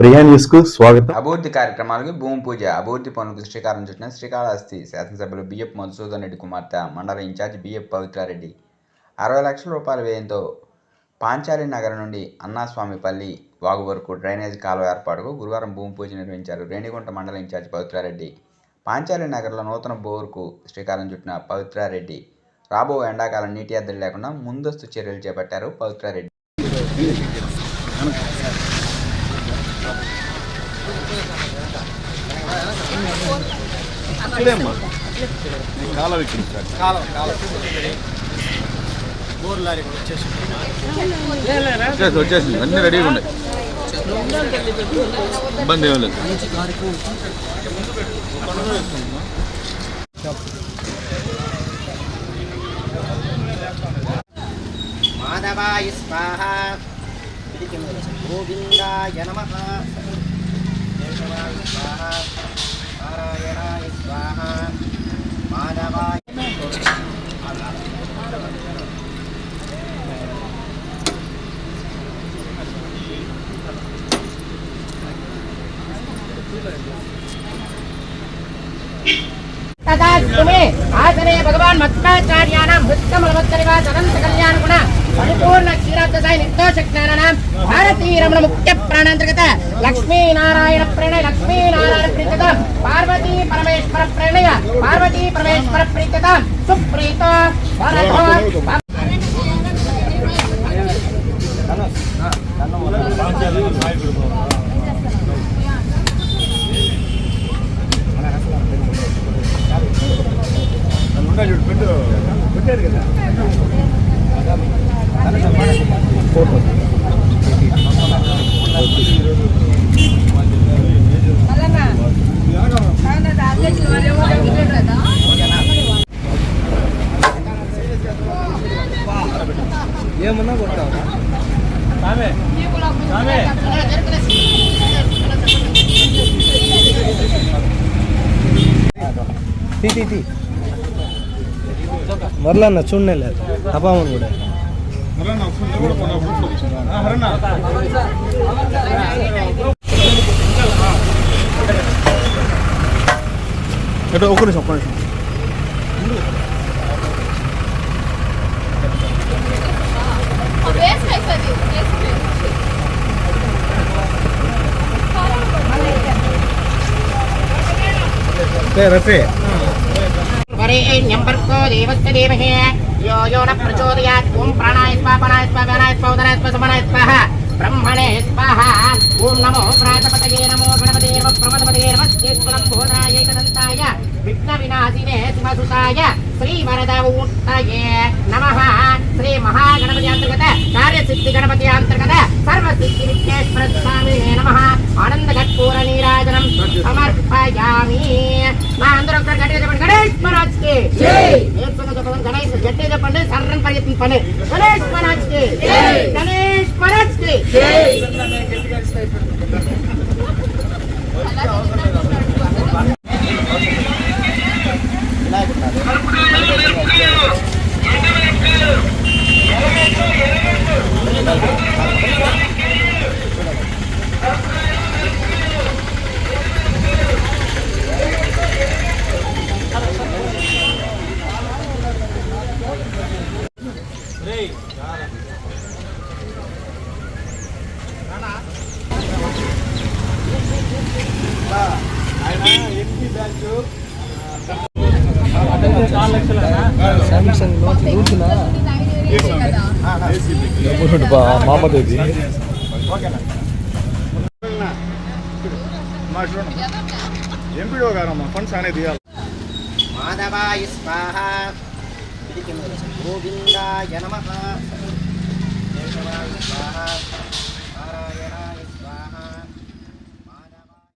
ప్రియా న్యూస్కు స్వాగతం. అభివృద్ధి కార్యక్రమాలకు భూమి పూజ అభివృద్ధి పనులకు శ్రీకారం చుట్టిన శ్రీకాళహస్తి శాసనసభ్యులు బిఎఫ్ మధుసూదన్ రెడ్డి కుమార్తె మండల ఇన్ఛార్జ్ బిఎఫ్ పవిత్రారెడ్డి. అరవై లక్షల రూపాయల వ్యయంతో పాంచాలి నగర్ నుండి అన్నాస్వామిపల్లి వాగు వరకు డ్రైనేజ్ కాలువ ఏర్పాటుకు గురువారం భూమి పూజ నిర్వహించారు రేణిగుంట మండల ఇన్ఛార్జ్ పవిత్రారెడ్డి. పాంచాలి నగర్లో నూతన బోరుకు శ్రీకారం చుట్టిన పవిత్రారెడ్డి. రాబో ఎండాకాలం నీటి ఎద్దడి లేకుండా ముందస్తు చర్యలు చేపట్టారు పవిత్రారెడ్డి. వచ్చేసి వచ్చేసింది. అన్ని రెడీగా ఉన్నాయి. ఇబ్బంది ఏం లేదు. మాధవాయ స్వాహ. గోవిందాయ నమ. तदा भगवान् मत्वाचार्याणां वृत्तमलवत्तरिवाचनं सकल्यानुगुणा తదాస్తుమే ఆసనే భగవాన్ మత్స్యాచార్యాణం హృత్కమలమత్తనివాస అనంత కళ్యాణ గుణ పరిపూర్ణ క్షీరాబ్దసాయి నిర్దోష జ్ఞానానాం భారతీ రమణ ముఖ్య ప్రాణాంతర్గత లక్ష్మీ నారాయణ ప్రణయ లక్ష్మీ నారాయణ ప్రీతత పార్వతీ పరమేశ్వర ప్రణయ పార్వతీ పరమేశ్వర ప్రీతత సుప్రీత వరదో తీ తీ తీ మరలన్న చూడలే లేదు అపామని కూడా ఎటు ఒక నిమిషం ఒక్క నిమిషం వేస్ట్ అవుతుంది వేస్ట్ రఫే वरेण्यं भर्गो देवस्य धीमहि यो यो न प्रचोदयात् ॐ प्राणाय ब्रह्मणे स्वाह ओम नमो प्रातपतये नमो गणपते प्रमदपते नमस्तेश्वरं भोधाय कदन्ताय विघ्नविनाशिने शिवसुताय श्रीवरदूर्तये नमः श्री महागणपति अंतर्गत कार्यसिद्धि गणपति अंतर्गत सर्वसिद्धि विघ्नेश्वर स्वामिने नमः आनंद कर्पूर नीराजनं समर्पयामि मां अंदर गणेश महाराज के जय పని. గణేష్ మహారాజ్కి. గణేష్ మహారాజ్కి. సామ్సంగ్ నోట్ చూసినా మామదేవి ఎంపీడో గారమ్మా ఫండ్స్ అనేది మాధవాయ స్వాహ గోవిందాయ నమ స్వాహ